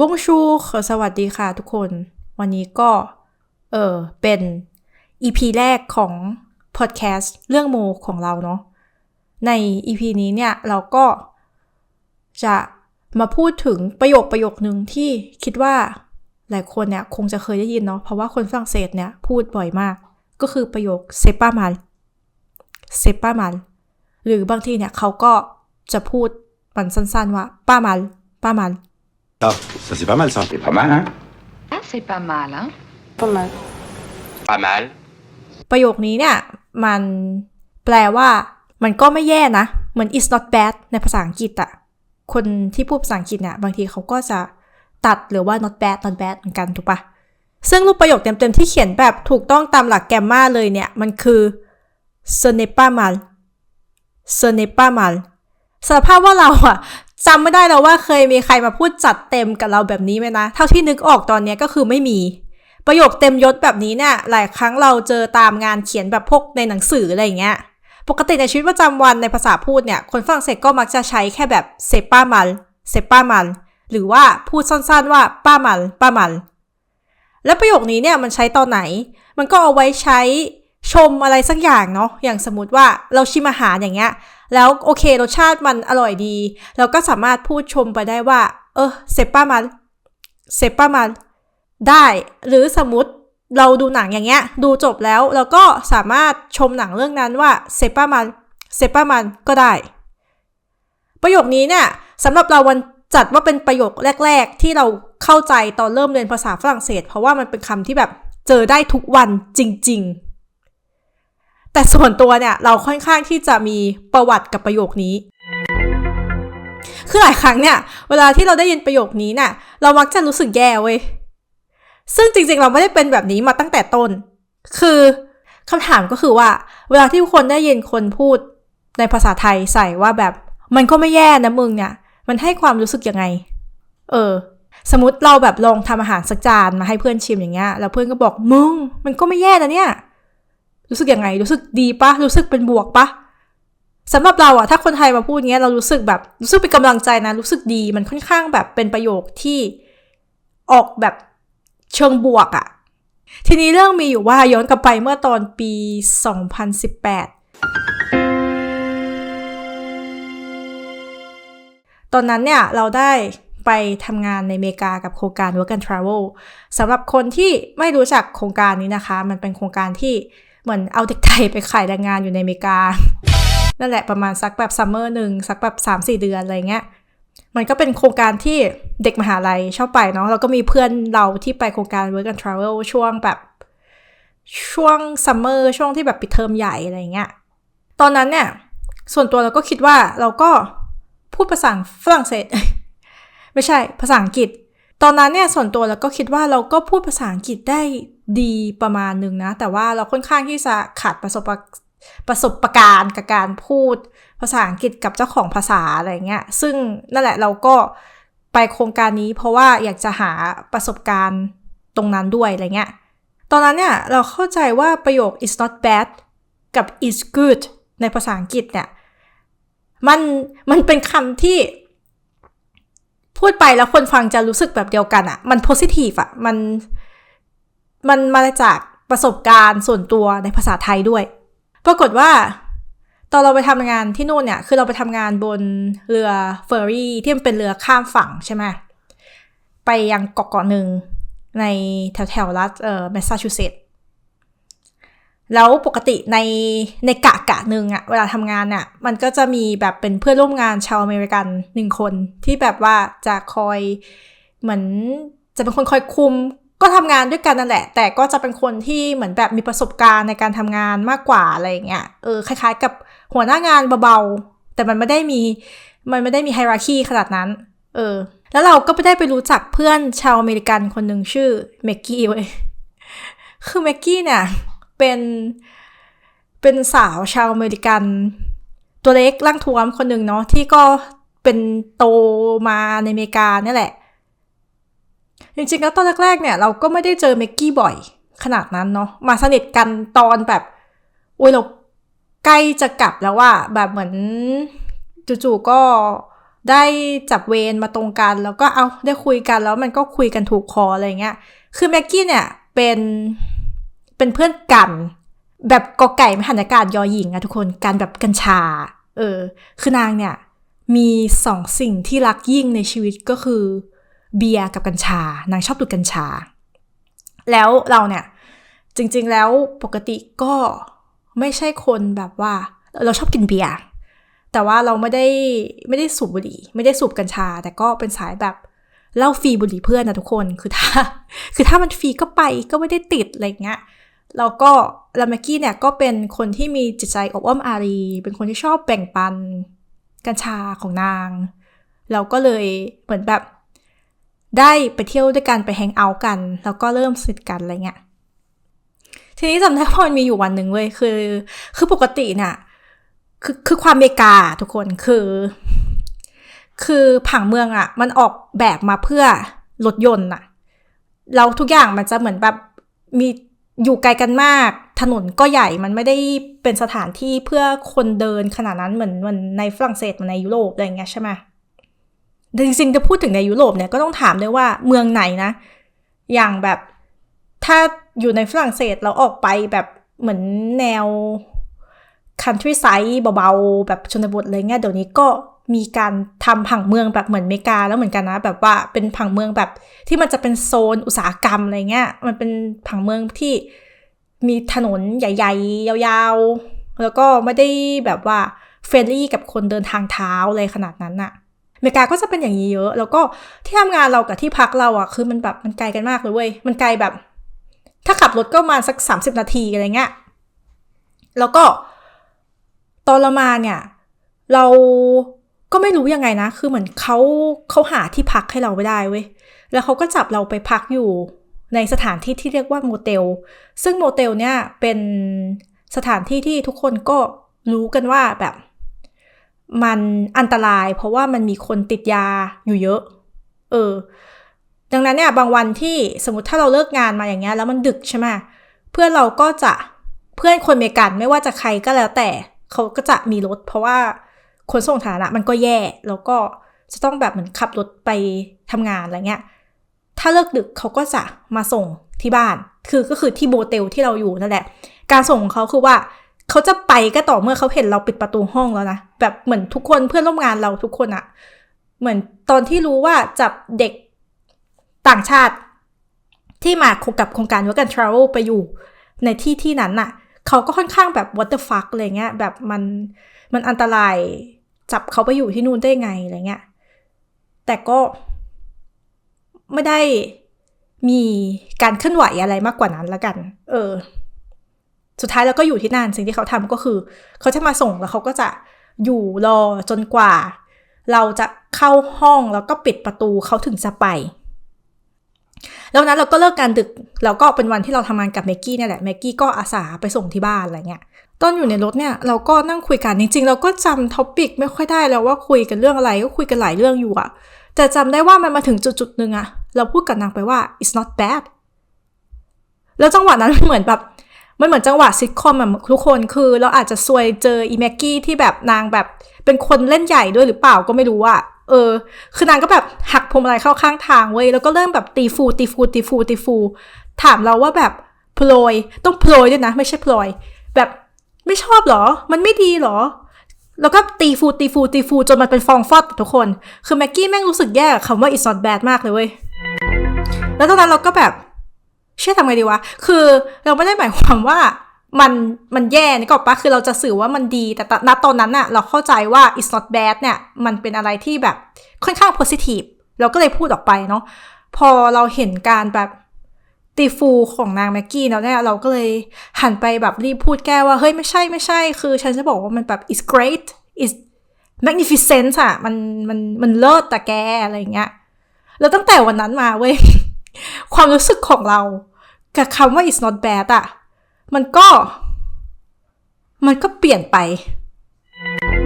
บงชูสวัสดีค่ะทุกคน วันนี้ก็ เออเป็น EP แรกของพอดแคสต์เรื่องโมของเราเนาะ ใน EP นี้เนี่ย เราก็จะมาพูดถึงประโยคประโยคนึงที่คิดว่าหลายคนเนี่ยคงจะเคยได้ยินเนาะ เพราะว่าคนฝรั่งเศสเนี่ยพูดบ่อยมาก ก็คือประโยคเซป้ามันเซป้ามันหรือบางทีเนี่ยเขาก็จะพูดมันสั้นๆว่าป้ามันป้ามัน Ça, ça c'est pas mal ça. C'est pas mal, hein Ah, c'est pas mal, hein Pas mal. ประโยคนี้เนี่ย มันแปลว่า มันก็ไม่แย่นะ เหมือน it's not bad ในภาษาอังกฤษอะคนที่พูดภาษาอังกฤษเนี่ย บางทีเขาก็จะตัดหรือว่า not bad not bad เหมือนกันถูกปะซึ่งรูปประโยคเต็มๆที่เขียนแบบถูกต้องตามหลักแกรมมาเลยเนี่ย มันคือ ce n'est pas mal ce n'est pas mal สารภาพว่าเราอะ จำไม่ได้แล้วว่าเคยมีใครมาพูดจัดเต็มกับเราแบบนี้ไหมนะ เท่าที่นึกออกตอนนี้ก็คือไม่มี ประโยคเต็มยศแบบนี้เนี่ยหลายครั้งเราเจอตามงานเขียนแบบพวกในหนังสืออะไรอย่างเงี้ย ปกติในชีวิตประจำวันในภาษาพูดเนี่ยคนฝรั่งเศสก็มักจะใช้แค่แบบเซป้ามันเซป้ามันหรือว่าพูดสั้นๆว่าป้ามันป้ามันแล้วประโยคนี้เนี่ยมันใช้ตอนไหน มันก็เอาไว้ใช้ชมอะไรสักอย่างเนาะ อย่างสมมติว่าเราชิมอาหารอย่างเงี้ย แล้วโอเครสชาติมันอร่อยดี เราก็สามารถพูดชมไปได้ว่า เออเซป้ามันเซป้ามันได้ หรือสมมติเราดูหนังอย่างเงี้ย ดูจบแล้วเราก็สามารถชมหนังเรื่องนั้นว่าเซป้ามันเซป้ามันก็ได้ ประโยคนี้เนี่ยสำหรับเราวันจัดว่าเป็นประโยคแรก ๆ ที่เราเข้าใจตอนเริ่มเรียนภาษาฝรั่งเศส เพราะว่ามันเป็นคำที่แบบเจอได้ทุกวันจริง ๆ แต่ส่วนตัวเนี่ยเราค่อนข้างที่จะมีประวัติกับประโยคนี้ คือหลายครั้งเนี่ย เวลาที่เราได้ยินประโยคนี้เนี่ยเรามักจะรู้สึกแย่เว้ย ซึ่งจริงๆเราไม่ได้เป็นแบบนี้มาตั้งแต่ต้น คือคำถามก็คือว่า เวลาที่คนได้ยินคนพูดในภาษาไทยใส่ว่าแบบ มันก็ไม่แย่นะมึงเนี่ย มันให้ความรู้สึกยังไง เออ สมมติเราแบบลองทำอาหารสักจานมาให้เพื่อนชิมอย่างเงี้ย แล้วเพื่อนก็บอกมึง มันก็ไม่แย่นะเนี่ย รู้สึกยังไง รู้สึกดีปะรู้สึกเป็นบวกปะสำหรับเราอะถ้าคนไทยมาพูดเงี้ยเรารู้สึกแบบรู้สึกเป็นกำลังใจนะรู้สึกดีมันค่อนข้างแบบเป็นประโยคที่ออกแบบเชิงบวกอะทีนี้เรื่องมีอยู่ว่าย้อนกลับไปเมื่อตอนปี 2018 ตอนนั้นเนี่ยเราได้ไปทำงานในอเมริกากับโครงการ Work and Travel สำหรับคนที่ไม่รู้จักโครงการนี้นะคะ มันเป็นโครงการที่ เหมือนเอาเด็กไทยไปขายแรงงานอยู่ในอเมริกา นั่นแหละประมาณสักแบบซัมเมอร์หนึ่งสักแบบ3-4 เดือนอะไรเงี้ยมันก็เป็นโครงการที่เด็กมหาลัยชอบไปเนาะแล้วก็มีเพื่อนเราที่ไปโครงการ Work and Travel ช่วงแบบช่วงซัมเมอร์ช่วงที่แบบปิดเทอมใหญ่อะไรเงี้ยตอนนั้นเนี่ยส่วนตัวเราก็คิดว่าเราก็พูดภาษาฝรั่งเศส ไม่ใช่ภาษาอังกฤษ ตอนนั้นเนี่ยส่วนตัวเราก็คิดว่าเราก็พูดภาษาอังกฤษได้ ดีประมาณหนึ่งนะ แต่ว่าเราค่อนข้างที่จะขาดประสบประสบการณ์กับการพูดภาษาอังกฤษกับเจ้าของภาษาอะไรเงี้ย ซึ่งนั่นแหละเราก็ไปโครงการนี้ เพราะว่าอยากจะหาประสบการณ์ตรงนั้นด้วยอะไรเงี้ย ตอนนั้นเนี่ยเราเข้าใจว่าประโยค is not bad กับ is good ในภาษาอังกฤษเนี่ย มันมันเป็นคำที่ พูดไปแล้วคนฟังจะรู้สึกแบบเดียวกันอะมัน positive อะมัน มันมาจากประสบการณ์ส่วนตัวในภาษาไทยด้วย ปรากฏว่าตอนเราไปทำงานที่นู่นเนี่ย คือเราไปทำงานบนเรือเฟอร์รี่ที่มันเป็นเรือข้ามฝั่งใช่ไหมไปยังเกาะเกาะหนึ่งในแถวแถวรัฐเอ่อแมสซาชูเซตส์แล้วปกติในในกะกะหนึ่งอะเวลาทำงานอะมันก็จะมีแบบเป็นเพื่อนร่วมงานชาวอเมริกันหนึ่งคน ที่แบบว่าจะคอยเหมือนจะเป็นคนคอยคุม ก็ทำงานด้วยกันนั่นแหละ แต่ก็จะเป็นคนที่เหมือนแบบมีประสบการณ์ในการทำงานมากกว่าอะไรเงี้ย เออคล้ายๆ กับหัวหน้างานเบาๆ แต่มันไม่ได้มี มันไม่ได้มีไฮรักีขนาดนั้น เออ แล้วเราก็ไปได้ไปรู้จักเพื่อนชาวอเมริกันคนหนึ่งชื่อเมกกี้เว้ย คือเมกกี้เนี่ยเป็น เป็นสาวชาวอเมริกัน ตัวเล็กร่างท้วมคนหนึ่งเนาะที่ก็เป็นโตมาในอเมริกาเนี่ยแหละ จริงๆแล้วตอนแรกๆเนี่ยเราก็ไม่ได้เจอเมกกี้บ่อยขนาดนั้นเนาะมาสนิทกันตอนแบบโอ้ยเราใกล้จะกลับแล้วว่าแบบเหมือนจู่ๆก็ได้จับเวรมาตรงกัน แล้วก็เอาได้คุยกันแล้วมันก็คุยกันถูกคออะไรเงี้ยคือแม็กกี้เนี่ยเป็นเป็นเพื่อนกันแบบกอไก่มหันอากาศยอหญิงอะทุกคนการแบบกัญชา เออ คือนางเนี่ย มีสองสิ่งที่รักยิ่งในชีวิตก็คือ เบียร์กับกัญชา นางชอบดูกัญชา แล้วเราเนี่ย จริงๆแล้วปกติก็ไม่ใช่คนแบบว่า เราชอบกินเบียร์แต่ว่าเราไม่ได้ไม่ได้สูบบุหรี่ ไม่ได้สูบกัญชา แต่ก็เป็นสายแบบเล้าฟรีบุหรี่เพื่อนนะทุกคนคือถ้า คือถ้ามันฟรีก็ไปก็ไม่ได้ติดอะไรเงี้ยแล้วก็ลามกกี้เนี่ยก็เป็นคนที่มีจิตใจอบอ้อมอารี เป็นคนที่ชอบแบ่งปันกัญชาของนาง เราก็เลยเหมือนแบบ ได้ไปเที่ยวด้วยกันไปแฮงเอาท์กัน แล้วก็เริ่มสนิทกันอะไรเงี้ยทีนี้จำได้ว่ามันมีอยู่วันหนึ่งเว้ยคือ คือปกติเนี่ยคือคือความเมกาทุกคนคือ คือผังเมืองอะ่ะ มันออกแบบมาเพื่อรถยนต์อะ่ะเราทุกอย่างมันจะเหมือนแบบมีอยู่ไกลกันมาก ถนนก็ใหญ่มันไม่ได้เป็นสถานที่เพื่อคนเดินขนาดนั้นเหมือนเหมือนในฝรั่งเศสเหมือนในยุโรปอะไรเงี้ยใช่ไหม แต่จริงๆจะพูดถึงในยุโรปเนี่ยก็ต้องถามด้วยว่าเมืองไหนนะ อย่างแบบถ้าอยู่ในฝรั่งเศสเราออกไปแบบเหมือนแนว country side เบาๆ แบบชนบทอะไรเงี้ยเดี๋ยวนี้ก็มีการทำผังเมืองแบบเหมือนเมกาแล้วเหมือนกันนะ แบบว่าเป็นผังเมืองแบบที่มันจะเป็นโซนอุตสาหกรรมอะไรเงี้ยมันเป็นผังเมืองที่มีถนนใหญ่ ๆ ยาวๆ แล้วก็ไม่ได้แบบว่าเฟรนลี่กับคนเดินทางเท้าอะไรขนาดนั้นอะ อเมริกาก็จะเป็นอย่างนี้เยอะ แล้วก็ที่ทำงานเรากับที่พักเราอะคือมันแบบมันไกลกันมากเลยเว้ย มันไกลแบบ ถ้าขับรถก็มาสักสามสิบนาทีอะไรเงี้ย แล้วก็ตอนเรามาเนี่ย เราก็ไม่รู้ยังไงนะ คือเหมือนเขาเขาหาที่พักให้เราไม่ได้เว้ย แล้วเขาก็จับเราไปพักอยู่ในสถานที่ที่เรียกว่าโมเตล ซึ่งโมเตลเนี่ยเป็นสถานที่ที่ทุกคนก็รู้กันว่าแบบ มันอันตราย เพราะว่ามันมีคนติดยาอยู่เยอะ เออ ดังนั้นเนี่ยบางวันที่สมมติถ้าเราเลิกงานมาอย่างเงี้ยแล้วมันดึกใช่ไหมเพื่อนเราก็จะเพื่อนคนเมกันไม่ว่าจะใครก็แล้วแต่เขาก็จะมีรถ เพราะว่าขนส่งฐานะมันก็แย่แล้วก็จะต้องแบบเหมือนขับรถไปทำงานอะไรเงี้ย ถ้าเลิกดึกเขาก็จะมาส่งที่บ้าน คือก็คือที่โบเตลที่เราอยู่นั่นแหละ การส่งของเขาคือว่า เขาจะไปก็ต่อเมื่อเขาเห็นเราปิดประตูห้องแล้วนะแบบเหมือนทุกคนเพื่อนร่วมงานเราทุกคนอะเหมือนตอนที่รู้ว่าจับเด็กต่างชาติ ที่มากับโครงการ Work and Travel ไปอยู่ในที่ที่นั้นน่ะ เขาก็ค่อนข้างแบบ what the fuck อะไรเงี้ย แบบมันมันอันตรายจับเขาไปอยู่ที่นู่นได้ไงอะไรเงี้ย แต่ก็ไม่ได้มีการเคลื่อนไหวอะไรมากกว่านั้นละกัน เออ สุดท้ายเราก็อยู่ที่นั่นสิ่งที่เขาทำก็คือ เขาจะมาส่งแล้วเขาก็จะอยู่รอจนกว่า เราจะเข้าห้องแล้วก็ปิดประตูเขาถึงจะไป แล้วนั้นเราก็เลิกการดึกแล้วก็เป็นวันที่เราทำงานกับเมกกี้เนี่ยแหละเมกกี้ก็อาสาไปส่งที่บ้านอะไรเงี้ยตอนอยู่ในรถเนี่ยเราก็นั่งคุยกันจริง ๆ เราก็จำท็อปิกไม่ค่อยได้แล้วว่าคุยกันเรื่องอะไรก็คุยกันหลายเรื่องอยู่อะแต่จำได้ว่ามันมาถึงจุดๆหนึ่งอะเราพูดกับนางไปว่า it's not bad แล้วจังหวะนั้นเหมือนแบบ มันเหมือนจังหวะซิทคอมอะทุกคนคือเราอาจจะซวยเจออีแม็กกี้ที่แบบนางแบบเป็นคนเล่นใหญ่ด้วยหรือเปล่าก็ไม่รู้อะเออ คือนางก็แบบหักพวงมาลัยเข้าข้างทางเว้ย แล้วก็เริ่มแบบตีฟู ตีฟู ตีฟู ตีฟู ถามเราว่าแบบโปรยต้องโปรยด้วยนะ ไม่ใช่โปรยแบบไม่ชอบหรอ มันไม่ดีหรอ แล้วก็ตีฟู ตีฟู ตีฟู จนมันเป็นฟองฟอดทุกคน คือแม็กกี้แม่งรู้สึกแย่คำว่า it's not bad มากเลยเว้ย แล้วตอนนั้นเราก็แบบ เชื่อทำไงดีวะ คือเราไม่ได้หมายความว่ามันมันแย่นี่ก็ปะคือเราจะสื่อว่ามันดี แต่ณตอนนั้นอะเราเข้าใจว่า it's not bad เนี่ย มันเป็นอะไรที่แบบค่อนข้าง positive เราก็เลยพูดออกไปเนาะ พอเราเห็นการแบบตีฟูของนางแม็กกี้แล้วเนี่ยเราก็เลยหันไปแบบรีบพูดแก้ว่า เฮ้ยไม่ใช่ไม่ใช่ คือฉันจะบอกว่ามันแบบ it's great it's magnificent อะมันมันมันเลิศแต่แกอะไรเงี้ย แล้วตั้งแต่วันนั้นมาเว้ย ความรู้สึกของเรา กับคำว่า is not bad อะมันก็ มันก็เปลี่ยนไป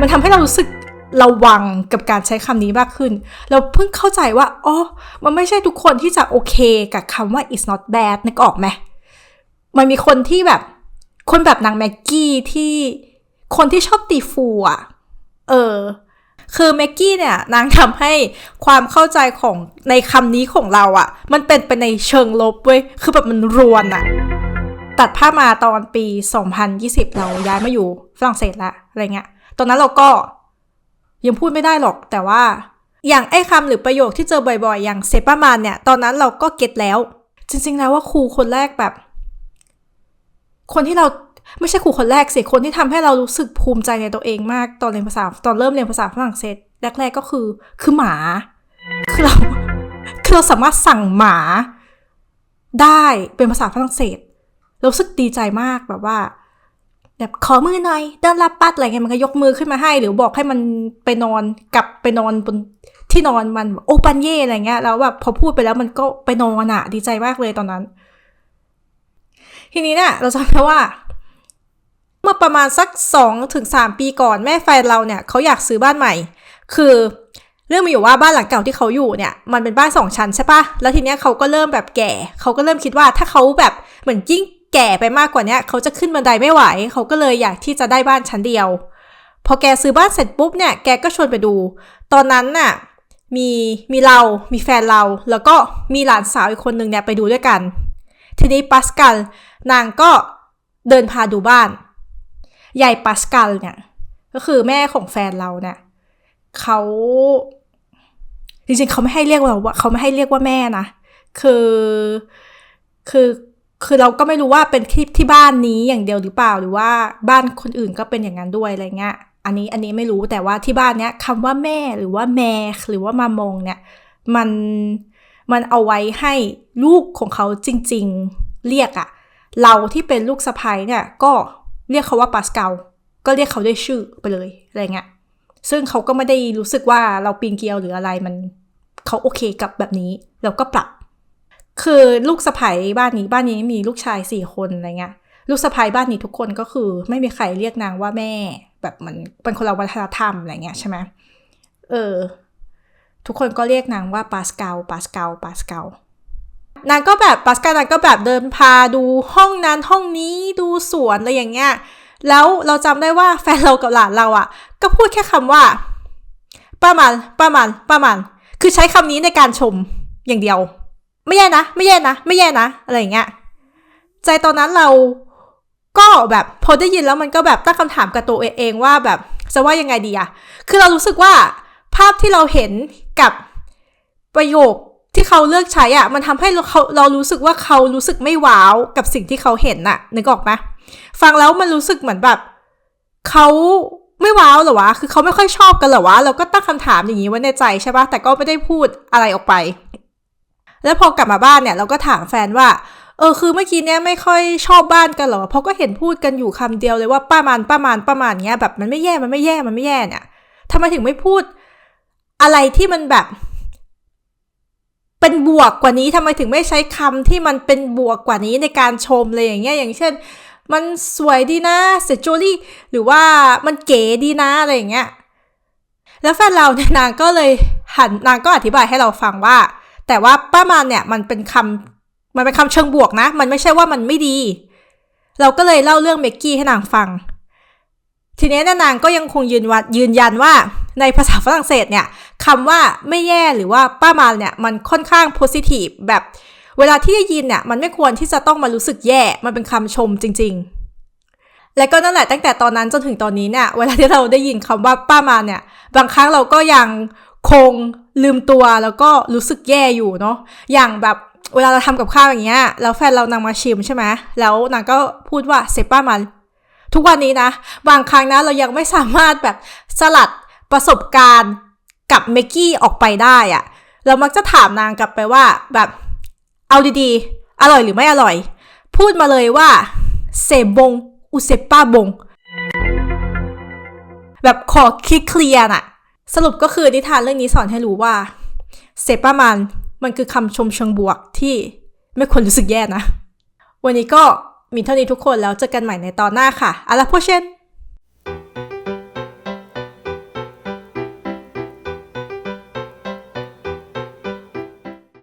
มันทำให้เรารู้สึกระวังกับการใช้คำนี้มากขึ้น เราเพิ่งเข้าใจว่าอ๋อมันไม่ใช่ทุกคนที่จะโอเคกับคำว่า is not bad นึกออกไหมมันมีคนที่แบบ คนแบบนางแม็กกี้ที่ คนที่ชอบตีฟูอะเออ คือเมกกี้เนี่ยนางทำให้ความเข้าใจของในคำนี้ของเราอะ่ะ มันเป็นไปในเชิงลบเว้ย คือแบบมันรวนอะ่ะ ตัดภามาตอนปี 2020 เราย้ายมาอยู่ฝรั่งเศสละอะไรเงี้ย ตอนนั้นเราก็ยังพูดไม่ได้หรอกแต่ว่า อย่างไอ้คำหรือประโยคที่เจอบ่อยๆ อย่างเซปามานเนี่ย ตอนนั้นเราก็เก็ตแล้ว จริงๆแล้วว่าครูคนแรกแบบ คนที่เรา ไม่ใช่ครูคนแรกสิคนที่ทำให้เรารู้สึกภูมิใจในตัวเองมากตอนเรียนภาษาตอนเริ่มเรียนภาษาฝรั่งเศสแรกๆก็คือ คือหมาคือเราคือเราสามารถสั่งหมาได้เป็นภาษาฝรั่งเศสรู้สึกดีใจมากแบบว่า แบบขอมือหน่อยเดินรับปัดอะไรเงี้ยมันก็ยกมือขึ้นมาให้ หรือบอกให้มันไปนอนกลับไปนอนบนที่นอนมันโอปันเย่อะไรเงี้ยแล้วแบบพอพูดไปแล้วมันก็ไปนอนอะดีใจมากเลยตอนนั้น ทีนี้เนี่ยเราจำได้ว่า เมื่อประมาณสักสองถึงสามปีก่อนแม่แฟนเราเนี่ยเขาอยากซื้อบ้านใหม่ คือเรื่องมีอยู่ว่าบ้านหลังเก่าที่เขาอยู่เนี่ยมันเป็นบ้านสองชั้นใช่ปะแล้วทีเนี้ยเขาก็เริ่มแบบแก่ เขาก็เริ่มคิดว่าถ้าเขาแบบเหมือนยิ่งแก่ไปมากกว่านี้เขาจะขึ้นบันไดไม่ไหว เขาก็เลยอยากที่จะได้บ้านชั้นเดียว พอแกซื้อบ้านเสร็จปุ๊บเนี่ยแกก็ชวนไปดู ตอนนั้นน่ะมีมีเรา มีแฟนเรา แล้วก็มีหลานสาวอีกคนหนึ่งเนี่ยไปดูด้วยกัน ทีนี้ปัสกัลนางก็เดินพาดูบ้าน ยายปัสกัลเนี่ย ก็คือแม่ของแฟนเราเนี่ยเขาจริงๆเขาไม่ให้เรียกว่าเขาไม่ให้เรียกว่าแม่นะคือคือคือเราก็ไม่รู้ว่าเป็นที่ที่บ้านนี้อย่างเดียวหรือเปล่าหรือว่าบ้านคนอื่นก็เป็นอย่างนั้นด้วยอะไรเงี้ยอันนี้อันนี้ไม่รู้แต่ว่าที่บ้านเนี้ยคำว่าแม่หรือว่าแม่หรือว่ามามงเนี่ยมันมันเอาไว้ให้ลูกของเขาจริง ๆ เรียกอะเราที่เป็นลูกสะใภ้เนี่ยก็ เรียกเขาว่าปาสเกลก็เรียกเขาด้วยชื่อไปเลยอะไรเงี้ยซึ่งเขาก็ไม่ได้รู้สึกว่าเราปีนเกลียวหรืออะไรมันเขาโอเคกับแบบนี้แล้วก็ปรับ คือลูกสะใภ้บ้านนี้บ้านนี้มีลูกชายสี่คนอะไรเงี้ยลูกสะใภ้บ้านนี้ทุกคนก็คือไม่มีใครเรียกนางว่าแม่ แบบมันเป็นคนละวัฒนธรรมอะไรเงี้ยใช่ไหมเออ ทุกคนก็เรียกนางว่าปาสเกลปาสเกลปาสเกล นางก็แบบปาสกานางก็แบบเดินพาดูห้องนั้นห้องนี้ดูสวนอะไรอย่างเงี้ยแล้วเราจำได้ว่าแฟนเรากับหลานเราอะ่ะ ก็พูดแค่คำว่าป้ามันป้ามันป้ามันคือใช้คำนี้ในการชมอย่างเดียว ไม่แย่นะ ไม่แย่นะ ไม่แย่นะอะไรอย่างเงี้ยใจตอนนั้นเราก็แบบพอได้ยินแล้วมันก็แบบตั้งคำถามกับตัวเองว่าแบบจะว่ายังไงดีอะคือเรารู้สึกว่าภาพที่เราเห็นกับประโยค ที่เขาเลือกใช้อะมันทำให้เราเขาเรารู้สึกว่าเขารู้สึกไม่ว้าวกับสิ่งที่เขาเห็นน่ะนึกออกไหมฟังแล้วมันรู้สึกเหมือนแบบเขาไม่ว้าวเหรอวะ คือเขาไม่ค่อยชอบกันเหรอวะ เราก็ตั้งคำถามอย่างนี้ไว้ในใจใช่ปะแต่ก็ไม่ได้พูดอะไรออกไป แล้วพอกลับมาบ้านเนี่ย เราก็ถามแฟนว่า เออ คือเมื่อกี้เนี้ยไม่ค่อยชอบบ้านกันเหรอ เพราะก็เห็นพูดกันอยู่คำเดียวเลยว่าป้ามันป้ามันป้ามันเงี้ยแบบมันไม่แย่ มันไม่แย่ มันไม่แย่เนี่ยทำไมถึงไม่พูดอะไรที่มันแบบ เป็นบวกกว่านี้ทำไมถึงไม่ใช้คำที่มันเป็นบวกกว่านี้ในการชมเลยอย่างเงี้ยอย่างเช่น มันสวยดีนะเสร็จจูลี่หรือว่ามันเก๋ดีนะอะไรอย่างเงี้ยแล้วแฟนเราเนี่ยนางก็เลยหันนางก็อธิบายให้เราฟังว่า แต่ว่าป้ามันเนี่ยมันเป็นคำมันเป็นคำเชิงบวกนะ มันไม่ใช่ว่ามันไม่ดี เราก็เลยเล่าเรื่องเมกกี้ให้นางฟัง ทีนี้นางก็ยังคงยืนวัดยืนยันว่าในภาษาฝรั่งเศสเนี่ยคำว่าไม่แย่หรือว่าป้ามาเนี่ยมันค่อนข้างโพสิทีฟแบบเวลาที่ได้ยินเนี่ยมันไม่ควรที่จะต้องมารู้สึกแย่ มันเป็นคำชมจริง ๆ และก็นั่นแหละตั้งแต่ตอนนั้นจนถึงตอนนี้เนี่ยเวลาที่เราได้ยินคำว่าป้ามาเนี่ยบางครั้งเราก็ยังคงลืมตัวแล้วก็รู้สึกแย่อยู่เนาะอย่างแบบเวลาเราทำกับข้าวอย่างเงี้ยแล้วแฟนเรานางมาชิมใช่ไหมแล้วนางก็พูดว่าเซป้ามัน ทุกวันนี้นะ บางครั้งนะเรายังไม่สามารถแบบสลัดประสบการณ์กับเมกกี้ออกไปได้อะเรามักจะถามนางกลับไปว่าแบบเอาดีๆ อร่อยหรือไม่อร่อย พูดมาเลยว่าเซบงอุเซป้าบง แบบขอคลิเคลียร์น่ะ สรุปก็คือนิทานเรื่องนี้สอนให้รู้ว่าเซป้ามันมันคือคำชมเชิงบวกที่ไม่ควรรู้สึกแย่นะ วันนี้ก็ มีเท่านี้ทุกคนแล้วเจอกันใหม่ในตอนหน้าค่ะอาลาโพเชน